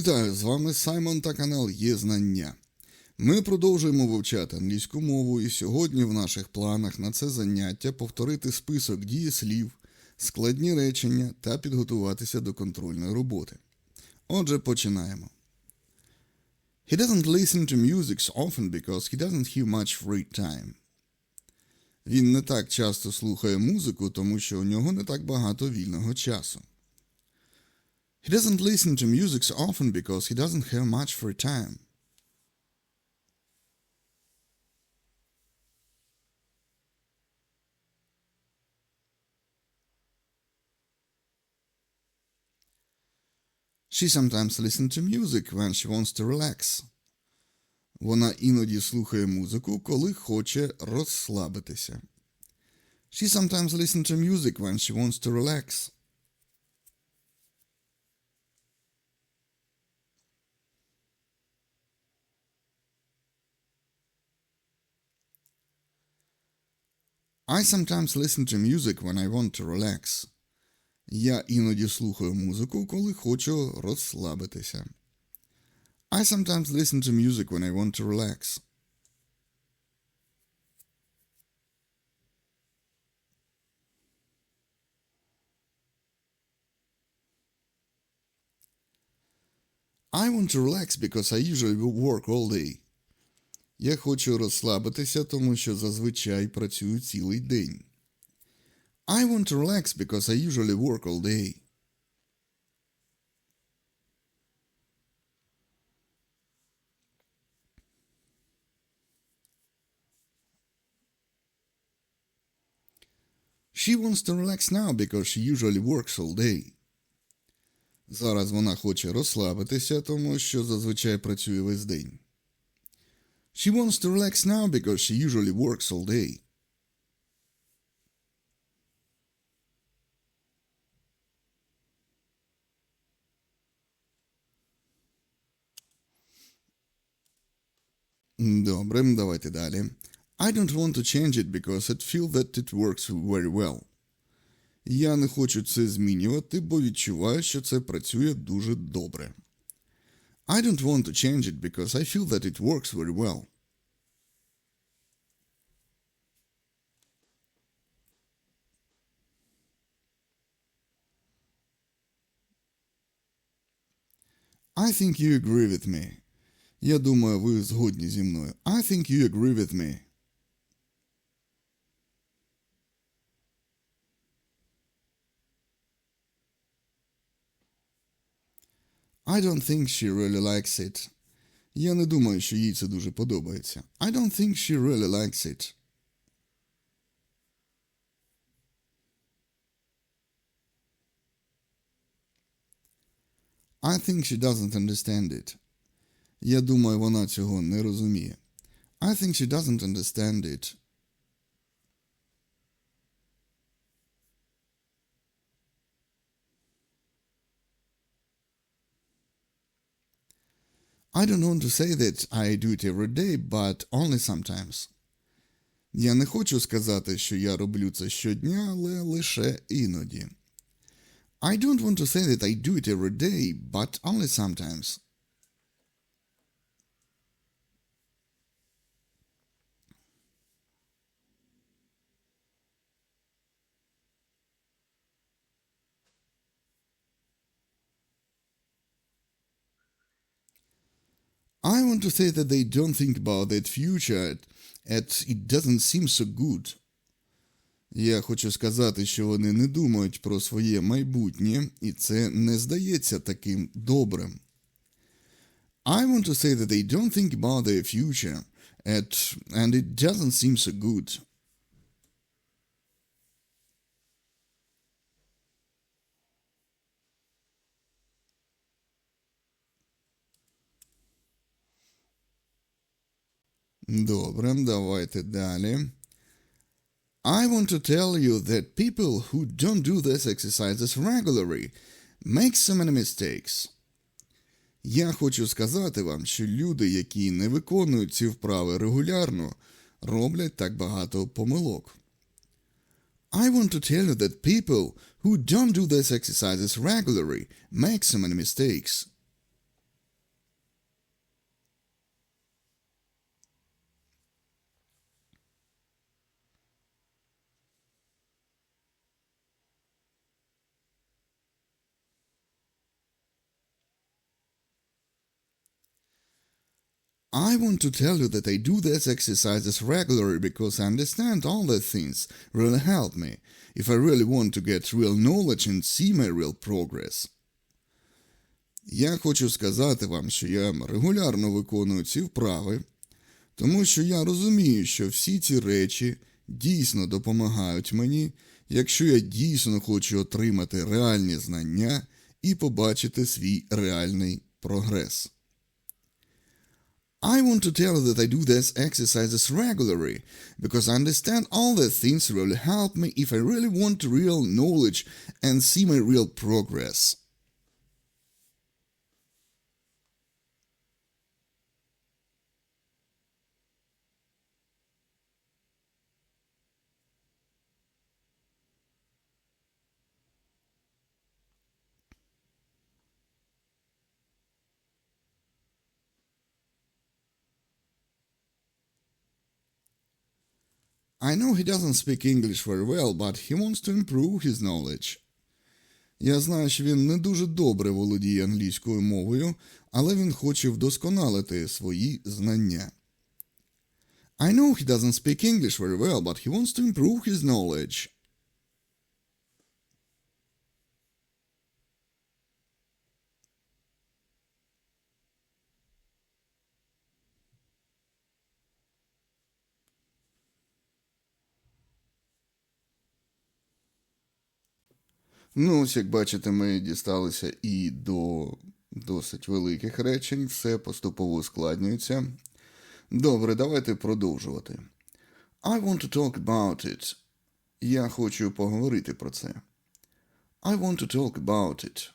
Вітаю! З вами Саймон та канал Є Знання. Ми продовжуємо вивчати англійську мову, і сьогодні в наших планах на це заняття повторити список дієслів, складні речення та підготуватися до контрольної роботи. Отже, починаємо. He doesn't listen to music so often because he doesn't have much free time. Він не так часто слухає музику, тому що у нього не так багато вільного часу. He doesn't listen to music so often because he doesn't have much free time. She sometimes listens to music when she wants to relax. Вона іноді слухає музику, коли хоче розслабитися. She sometimes listens to music when she wants to relax. I sometimes listen to music when I want to relax. Я іноді слухаю музику, коли хочу розслабитися. I sometimes listen to music when I want to relax. I want to relax because I usually work all day. Я хочу розслабитися, тому що зазвичай працюю цілий день. I want to relax because I usually work all day. She wants to relax now because she usually works all day. Зараз вона хоче розслабитися, тому що зазвичай працює весь день. She wants to relax now because she usually works all day. Добре, давайте далі. I don't want to change it because I feel that it works very well. Я не хочу це змінювати, бо відчуваю, що це працює дуже добре. I don't want to change it because I feel that it works very well. I think you agree with me. Я думаю, ви згодні зі мною. I think you agree with me. I don't think she really likes it. Я не думаю, що їй це дуже подобається. I don't think she really likes it. I think she doesn't understand it. Я думаю, вона цього не розуміє. I think she doesn't understand it. I don't want to say that I do it every day, but only sometimes. Я не хочу сказати, що я роблю це щодня, але лише іноді. I don't want to say that I do it every day, but only sometimes. I want to say that they don't think about that future, and it doesn't seem so good. Я хочу сказати, що вони не думають про своє майбутнє, і це не здається таким добрим. I want to say that they don't think about their future, and, and it doesn't seem so good. Добре, давайте далі. I want to tell you that people who don't do these exercises regularly make so many mistakes. Я хочу сказати вам, що люди, які не виконують ці вправи регулярно, роблять так багато помилок. I want to tell you that people who don't do these exercises regularly make so many mistakes. I want to tell you that I do these exercises regularly because I understand all the things really help me if I really want to get real knowledge and see my real progress. Я хочу сказати вам, що я регулярно виконую ці вправи, тому що я розумію, що всі ці речі дійсно допомагають мені, якщо я дійсно хочу отримати реальні знання і побачити свій реальний прогрес. I want to tell you that I do these exercises regularly because I understand all the things really help me if I really want real knowledge and see my real progress. I know he doesn't speak English very well, but he wants to improve his knowledge. Я знаю, що він не дуже добре володіє англійською мовою, але він хоче вдосконалити свої знання. I know he doesn't speak English very well, but he wants to improve his knowledge. Ну, ось як бачите, ми дісталися і до досить великих речень, все поступово ускладнюється. Добре, давайте продовжувати. I want to talk about it. Я хочу поговорити про це. I want to talk about it.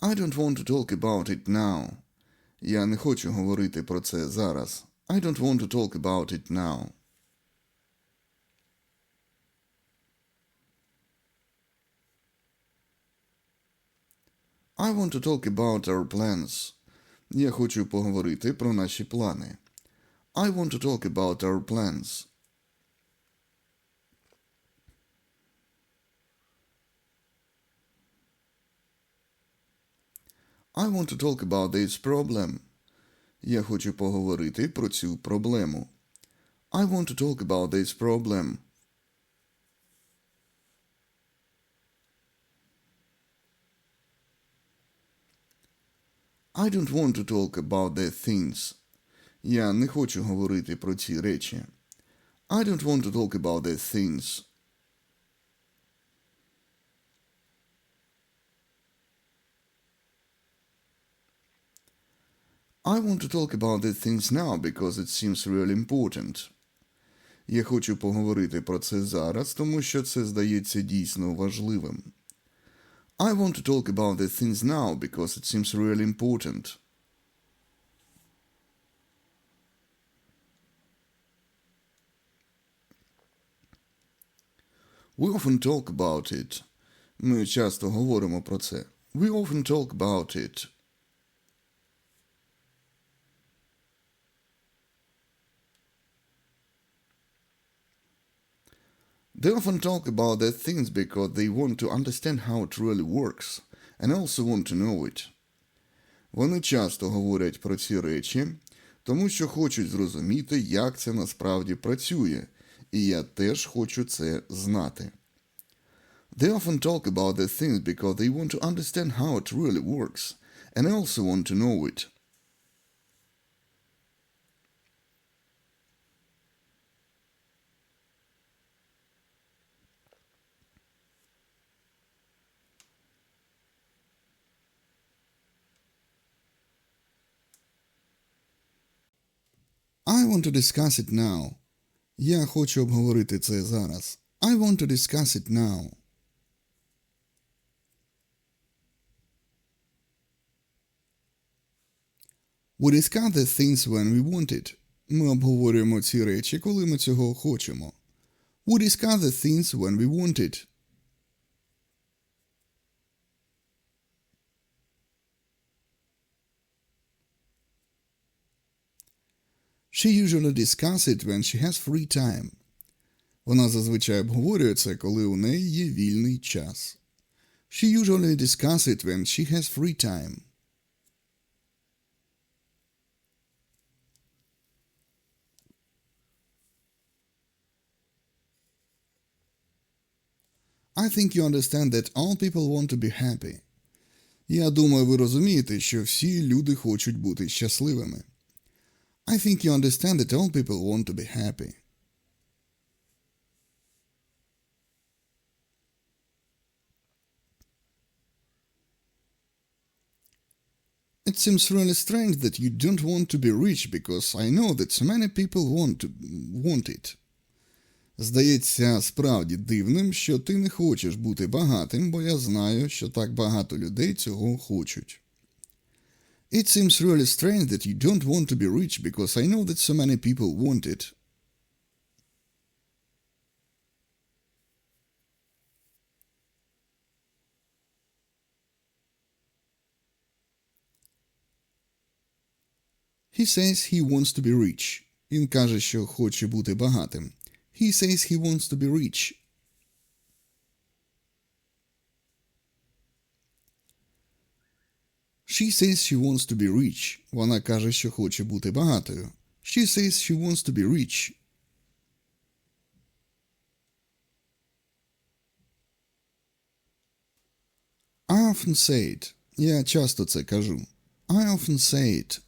I don't want to talk about it now. Я не хочу говорити про це зараз. I don't want to talk about it now. I want to talk about our plans. Я хочу поговорити про наші плани. I want to talk about our plans. I want to talk about this problem. Я хочу поговорити про цю проблему. I want to talk about this problem. I don't want to talk about the things. Я не хочу говорити про ці речі. I don't want to talk about the things. I want to talk about these things now because it seems really important. Я хочу поговорити про це зараз, тому що це здається дійсно важливим. I want to talk about these things now because it seems really important. We often talk about it. Ми часто говоримо про це. We often talk about it. They often talk about their things because they want to understand how it really works and also want to know it. Вони часто говорять про ці речі, тому що хочуть зрозуміти, як це насправді працює, і я теж хочу це знати. They often talk about their things because they want to understand how it really works and also want to know it. I want to discuss it now. Я хочу обговорити це зараз. I want to discuss it now. We discuss the things when we want it. Ми обговорюємо ці речі, коли ми цього хочемо. We discuss the things when we want it. She usually discuss it when she has free time. Вона зазвичай обговорює це, коли у неї є вільний час. She usually discuss it when she has free time. I think you understand that all people want to be happy. Я думаю, ви розумієте, що всі люди хочуть бути щасливими. I think you understand that all people want to be happy. It seems really strange that you don't want to be rich because I know that so many people want to want it. Здається справді дивним, що ти не хочеш бути багатим, бо я знаю, що так багато людей цього хочуть. It seems really strange that you don't want to be rich because I know that so many people want it. He says he wants to be rich. Він каже, що хоче бути багатим. He says he wants to be rich. She says she wants to be rich. Вона каже, що хоче бути багатою. She says she wants to be rich. I often say it. Я часто це кажу. I often say it.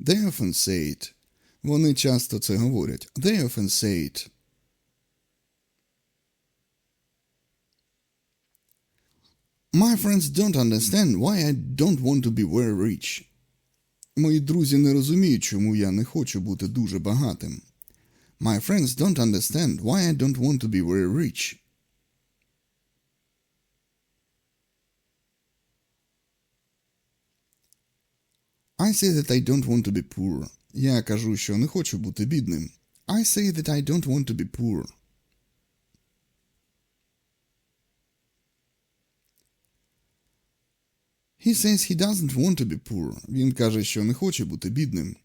They often say it. Вони часто це говорять. They often say it. My friends don't understand why I don't want to be very rich. Мої друзі не розуміють, чому я не хочу бути дуже багатим. My friends don't understand why I don't want to be very rich. I say that I don't want to be poor. Я кажу, що не хочу бути бідним. I say that I don't want to be poor. He says he doesn't want to be poor. Він каже, що не хоче бути бідним.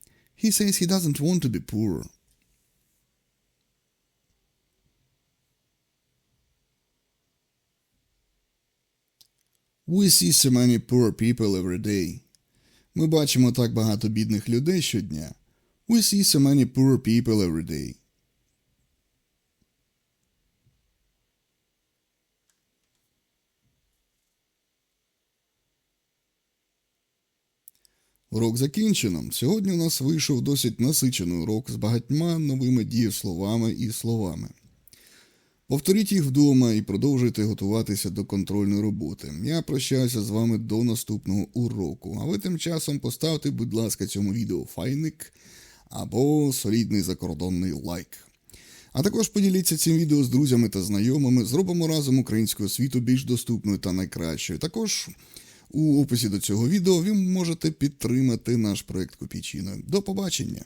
He says he doesn't want to be poor. We see so many poor people every day. Ми бачимо так багато бідних людей щодня. We see so many poor people every day. Урок закінчено. Сьогодні у нас вийшов досить насичений урок з багатьма новими дієсловами і словами. Повторіть їх вдома і продовжуйте готуватися до контрольної роботи. Я прощаюся з вами до наступного уроку. А ви тим часом поставте, будь ласка, цьому відео файник або солідний закордонний лайк. А також поділіться цим відео з друзями та знайомими. Зробимо разом українську освіту більш доступною та найкращою. Також у описі до цього відео ви можете підтримати наш проект Копійчиною. До побачення!